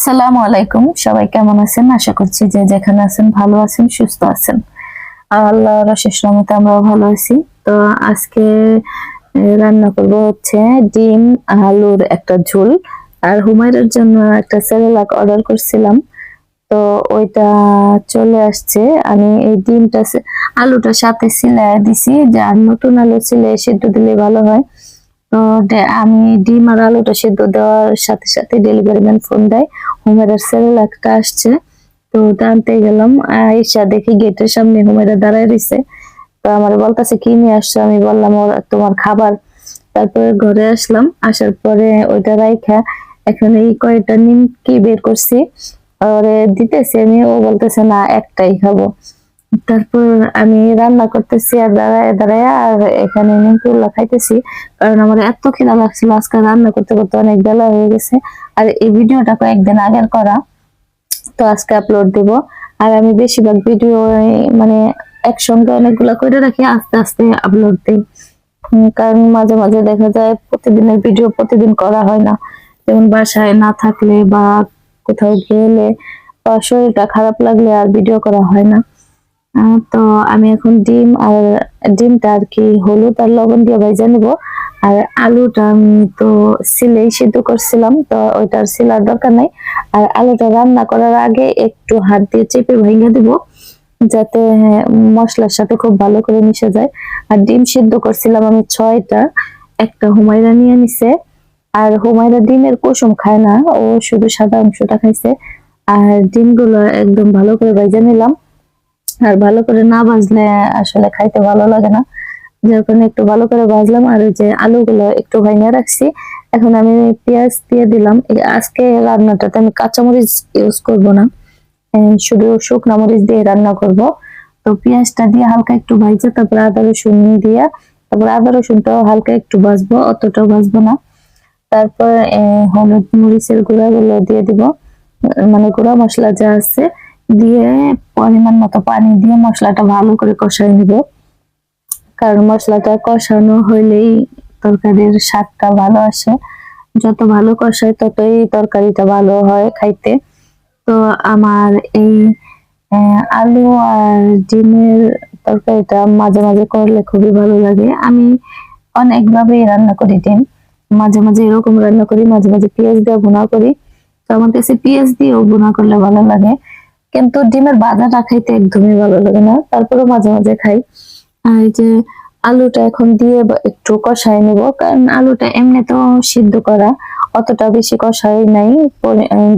আসসালামু আলাইকুম। সবাই কেমন আছেন? আশা করছি যে যেখানে আছেন ভালো আছেন, সুস্থ আছেন। আল্লাহর অশেষ রহমতে আমরাও ভালো আছি। তো আজকে রান্না করব হচ্ছে ডিম, আলুর একটা ঝোল। আর হুমায়রার জন্য একটা সেরেলাক অর্ডার করছিলাম। তো ওইটা চলে আসছে। আমি এই ডিমটা আলুটার সাথে সিলাই দিছি। যে আর নতুন আলু সিলাই সেদ্ধ দিলে ভালো হয়। তো আমি ডিম আর আলুটা সেদ্ধ দেওয়ার সাথে সাথে ডেলিভারি ম্যান ফোন দেয়। হুমেরার সেরেলাকটা আসছে। তো ওটা আনতে গেলাম। আইসা দেখি গেটের সামনে হুমেরা দাঁড়ায় রয়েছে তো আমার বলতেছে, কি নিয়ে আসছো? আমি বললাম তোমার খাবার। তারপরে ঘরে আসলাম। আসার পরে ওইটা রাইখা এখন এই কয়েকটা নিম কি বের করছি। ওরে দিতেছে আমি ও বলতেছে, না, একটাই খাব। তারপর আমি রান্না করতেছি আর দাঁড়ায় দাঁড়ায় আর এখানে নিমকিগুলো খাইতেছি। কারণ আমার এত খিদা লাগছিল, আজকে রান্না করতে করতে অনেক বেলা হয়ে গেছে। আর এই ভিডিওটা কয়েকদিন আগের করা, তো আজকে আপলোড দিব। আর আমি বেশিরভাগ ভিডিও মানে একসঙ্গে অনেকগুলো করে রাখি, আস্তে আস্তে আপলোড দিই। কারণ মাঝে মাঝে দেখা যায় প্রতিদিনের ভিডিও প্রতিদিন করা হয় না। যেমন বাসায় না থাকলে বা কোথাও গেলে বা শরীরটা খারাপ লাগলে আর ভিডিও করা হয় না। তো আমি এখন ডিম আর ডিমটা আর কি হলুদ আর লবণ দিয়ে ভেজে নেব। আর আলুটা আমি তো সিলেই সিদ্ধ করছিলাম তো ওইটার সিলার দরকার নাই। আর আলুটা রান্না করার আগে একটু হাত দিয়ে চেপে ভেঙে দিব যাতে হ্যাঁ, মশলার সাথে খুব ভালো করে মিশে যায়। আর ডিম সিদ্ধ করছিলাম আমি ছয়টা একটা হুমায়রা নিয়ে নিছে। আর হুমায়রা ডিমের কুসুম খায় না ও শুধু সাদা অংশটা খাইছে। আর ডিমগুলো একদম ভালো করে ভেজে নিলাম। আর ভালো করে না ভাজলে আসলে খাইতে ভালো লাগে না। যার কারণে একটু ভালো করে ভাজলাম আর ওই যে আলুগুলো একটু ভাঙে রাখছি। এখন আমি পেঁয়াজ দিয়ে দিলাম। আজকে রান্নাটাতে আমি কাঁচামরিচ ইউজ করব না। শুধু শুকনা মরিচ দিয়ে রান্না করব। তো পেঁয়াজটা দিয়ে হালকা একটু ভাজছে তারপর আদা রসুন দিয়ে, তারপর আদা রসুনটাও হালকা একটু ভাজবো, অতটাও ভাজবো না। তারপর হলুদ মরিচের গুঁড়াগুলো দিয়ে দিব। মানে গুঁড়া মশলা যা আছে দিয়ে পরিমাণ মতো পানি দিয়ে মশলাটা ভালো করে কষাই নিব। কারণ মশলাটা কষানো হইলেই তরকারির স্বাদটা ভালো আসে। যত ভালো কষায় ততই তরকারিটা ভালো হয় খাইতে। তো আমার এই আলু আর ডিমের তরকারিটা মাঝে মাঝে করলে খুবই ভালো লাগে। আমি অনেকভাবেই রান্না করি ডিম। মাঝে মাঝে এরকম রান্না করি, মাঝে মাঝে পেঁয়াজ দিয়ে ভুনা করি। তো আমার কাছে পেঁয়াজ দিয়েও ভুনা করলে ভালো লাগে। কিন্তু ডিমের বাজাটা খাইতে একদমই ভালো লাগে না। তারপরে মাঝে মাঝে খাই। আর যে আলুটা এখন দিয়ে একটু কষাই নিব, কারণ আলুটা এমনি তো সিদ্ধ করা অতটা বেশি কষাই নাই।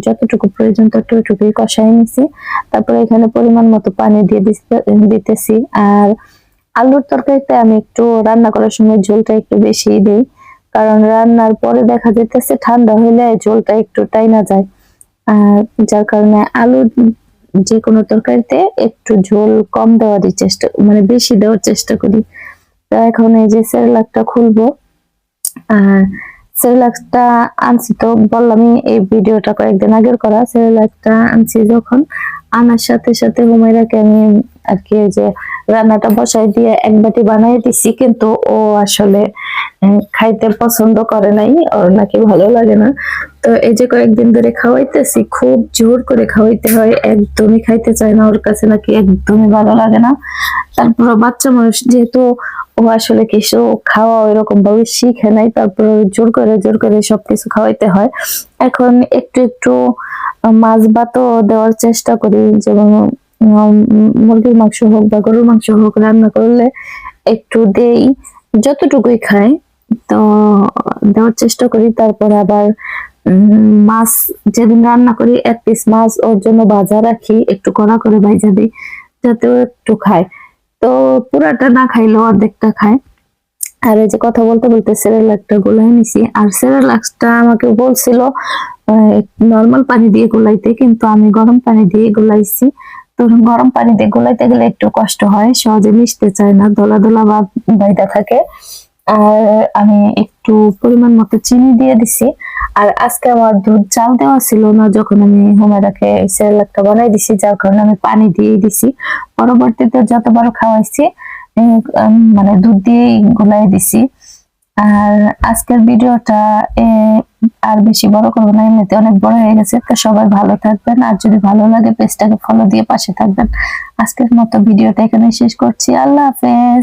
যতটুকু প্রয়োজন ততটুকুই কষাই নিছি। তারপরে এখানে পরিমাণ মতো পানি দিয়ে দিতেছি। আর আলুর তরকারিতে আমি একটু রান্না করার সময় ঝোলটা একটু বেশি দিই, কারণ রান্নার পরে দেখা যেতেছে ঠান্ডা হইলে ঝোলটা একটু টাইনা যায়। আর যার কারণে আলু যে কোনো তরকারিতে একটু ঝোল কম দেওয়ারই চেষ্টা মানে বেশি দেওয়ার চেষ্টা করি। তো এখন এই যে সেরেলাকটা খুলবো, আর সেরেলাকটা আনছি তো বললামই এই ভিডিওটা কয়েকদিন আগের করা, সেরেলাকটা আনছি যখন। আনার সাথে সাথে হুমায়রাকে আমি আর কি যে রান্নাটা বসাই দিয়ে এক বাটি বানাই দিছি, কিন্তু ও আসলে খাইতে পছন্দ করে নাই, ওর নাকি ভালো লাগে না। তো এই যে কয়েকদিন ধরে খাওয়াইতেছি, খুব জোর করে খাওয়াইতে হয়, একদমই খাইতে চায় না, ওর কাছে নাকি একদমই ভালো লাগে না। তারপর বাচ্চা মানুষ যেহেতু ও আসলে কিছু খাওয়া এরকম ভাবে শিখে নাই, তারপর জোর করে জোর করে সবকিছু খাওয়াইতে হয়। এখন একটু একটু মাছ ভাতও দেওয়ার চেষ্টা করি, যেমন মুরগির মাংস হোক বা গরুর মাংস হোক, রান্না করলে একটু দেই। যতটুকুই খায় তো দেওয়ার চেষ্টা করি। তারপর আবার মাছ যেদিন রান্না করি, এক পিস মাছ ওর জন্য ভাজা রাখি, একটু কড়া করে ভাজা দিই, যাতে একটু খায়। তো পুরাটা না খাইলেও অর্ধেকটা খায়। আর এই যে কথা বলতে বলতে সেরেলাকটা গোলাই নিছি। আর সেরেলাক্সটা আমাকে বলছিল নর্মাল পানি দিয়ে গোলাইতে, কিন্তু আমি গরম পানি দিয়ে গোলাইছি। তো গরম পানি দিয়ে গোলাইতে গেলে একটু কষ্ট হয়, সহজে মিশতে চায় না দলা দলা বা বাইদা থাকে। আর আমি একটু পরিমাণ মতো চিনি দিয়ে দিছি। আর আজকে আমার দুধ চাল দেওয়া ছিল না, যখন আমি হোমেরাকে সেরেলাকটা বানাই দিছি, যার কারণে আমি পানি দিয়ে দিছি। পরবর্তীতে যতবার খাওয়াইছি মানে দুধ দিয়েই গোলাই দিছি। আর আজকের ভিডিওটা আর বেশি বড় করব না, এমনিতে অনেক বড় হয়ে গেছে, তো সবাই ভালো থাকবেন, আর যদি ভালো লাগে পেজটাকে ফলো দিয়ে পাশে থাকবেন। আজকের মতো ভিডিওটা এখানে শেষ করছি, আল্লাহ হাফেজ।